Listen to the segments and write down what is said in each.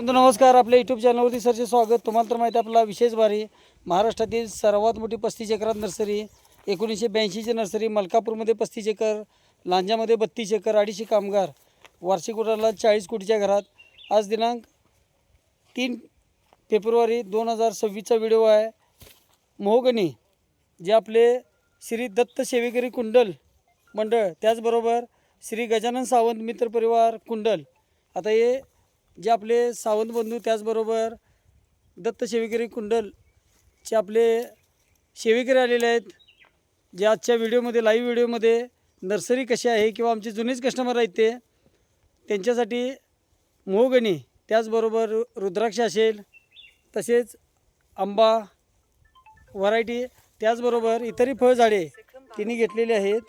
बंधू नमस्कार. आपल्या यूट्यूब चॅनलवरती सरचे स्वागत. तुम्हाला तर माहिती आहे आपला विशेष भारी महाराष्ट्रातील सर्वात मोठी पस्तीस एकरात नर्सरी एकोणीसशे ब्याऐंशीची नर्सरी मलकापूरमध्ये पस्तीस एकर लांजामध्ये बत्तीस एकर अडीचशे कामगार वार्षिक उडाला चाळीस कोटीच्या घरात. आज दिनांक तीन फेब्रुवारी दोन हजार सव्वीसचा व्हिडिओ आहे. मोहगणी जे आपले श्री दत्त सेवेकरी कुंडल मंडळ त्याचबरोबर श्री गजानन सावंत मित्र परिवार कुंडल. आता हे जे आपले सावंत बंधू त्याचबरोबर दत्त सेवेकरी कुंडलचे आपले सेवेकरी आलेले आहेत जे आजच्या व्हिडिओमध्ये लाईव्ह व्हिडिओमध्ये नर्सरी कशी आहे किंवा आमचे जुनेच कस्टमर आहेत ते त्यांच्यासाठी मोहगणी त्याचबरोबर रु- रुद्राक्ष असेल तसेच आंबा व्हरायटी त्याचबरोबर इतरही फळझाडे तिने घेतलेली आहेत.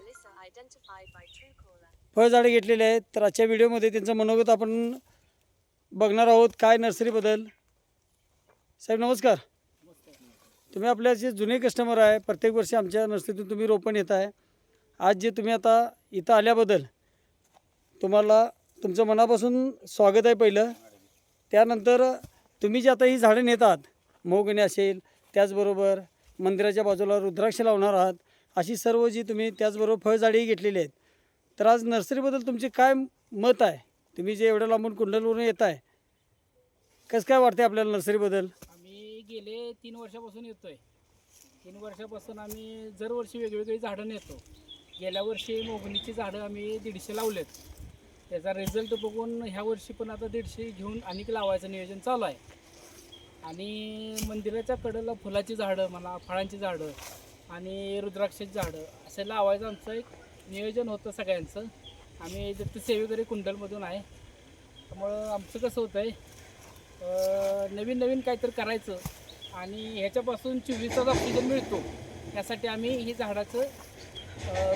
फळझाडे घेतलेले आहेत. तर आजच्या व्हिडिओमध्ये त्यांचं मनोगत आपण बघणार आहोत काय नर्सरीबद्दल साहेब नमस्कार. तुम्ही आपल्या जे जुने कस्टमर आहे. प्रत्येक वर्षी आमच्या नर्सरीतून तुम्ही रोपण येत आहे. आज जे तुम्ही आता इथं आल्याबद्दल तुम्हाला तुमचं मनापासून स्वागत आहे पहिलं. त्यानंतर तुम्ही जे आता ही झाडं नेतात मोगणे असेल त्याचबरोबर मंदिराच्या बाजूला रुद्राक्ष लावणार आहात अशी सर्व जी तुम्ही त्याचबरोबर फळझाडेही घेतलेली आहेत. तर आज नर्सरीबद्दल तुमचे काय मत आहे? तुम्ही जे एवढं लांबून कुंडलवरून येत आहे कसं काय वाटते आपल्याला नर्सरीबद्दल? आम्ही गेले तीन वर्षापासून येतोय. तीन वर्षापासून आम्ही दरवर्षी वेगवेगळी झाडं नेतो. गेल्या वर्षी मोगणीची झाडं आम्ही दीडशे लावलेत. त्याचा रिझल्ट बघून ह्या वर्षी पण आता दीडशे घेऊन अनेक लावायचं नियोजन चालू आहे. आणि मंदिराच्या कडेला फुलाची झाडं म्हणा फळांची झाडं आणि रुद्राक्षाची झाडं असं लावायचं आमचं एक नियोजन होतं सगळ्यांचं. आम्ही दत्त सेवेकरी कुंडलमधून आहे. त्यामुळं आमचं कसं होतं आहे नवीन नवीन काहीतरी करायचं आणि ह्याच्यापासून चोवीस तास ऑक्सिजन मिळतो. यासाठी आम्ही ही झाडाचं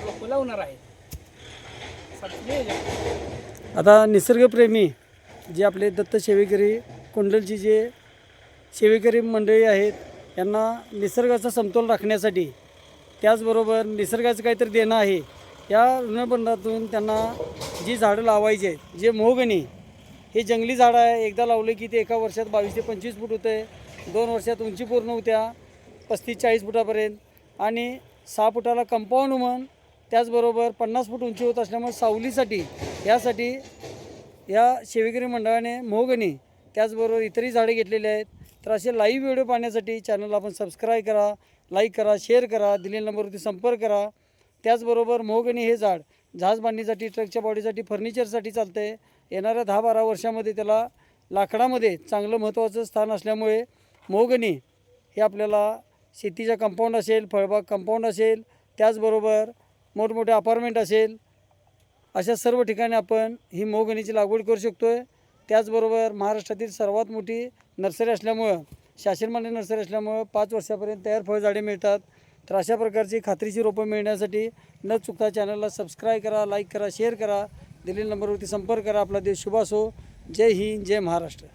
रोपं लावणार आहे. आता निसर्गप्रेमी जे आपले दत्त सेवेकरी कुंडलची जे सेवेकरी मंडळी आहेत यांना निसर्गाचा समतोल राखण्यासाठी त्याचबरोबर निसर्गाचं काहीतरी देणं आहे. या ऋणबंधातून त्यांना जी झाडं लावायची आहेत जे मोहगणी हे जंगली झाडं आहे. एकदा लावले की ते एका वर्षात बावीस ते पंचवीस फूट होते. दोन वर्षात उंची पूर्ण होत्या पस्तीस चाळीस फुटापर्यंत. आणि सहा फुटाला कंपाऊंड म्हण त्याचबरोबर पन्नास फूट उंची होत असल्यामुळे सावलीसाठी यासाठी या शेवेगिरी मंडळाने मोहगणी त्याचबरोबर इतरही झाडे घेतलेली आहेत. तर असे लाईव्ह व्हिडिओ पाहण्यासाठी चॅनलला आपण सबस्क्राईब करा लाईक करा शेअर करा दिलेल्या नंबरवरती संपर्क करा. त्याचबरोबर मोहगणी हे झाड जहाज बांधणीसाठी ट्रकच्या बॉडीसाठी फर्निचरसाठी चालतं आहे येणाऱ्या दहा बारा वर्षामध्ये त्याला लाकडामध्ये चांगलं महत्त्वाचं स्थान असल्यामुळे मोहगणी हे आपल्याला शेतीचा कंपाऊंड असेल फळबाग कंपाऊंड असेल त्याचबरोबर मोठमोठे अपार्टमेंट असेल अशा सर्व ठिकाणी आपण ही मोहगणीची लागवड करू शकतो आहे त्याचबरोबर महाराष्ट्रातील सर्वात मोठी नर्सरी असल्यामुळं शासनमान्य नर्सरी असल्यामुळं पाच वर्षापर्यंत तयार फळझाडे मिळतात. तर अशा प्रकारची खात्रीची रोपं मिळण्यासाठी न चुकता चॅनलला सबस्क्राईब करा लाईक करा शेअर करा दिलेल्या नंबरवरती संपर्क करा. आपला देश शुभ असो. जय हिंद जय महाराष्ट्र.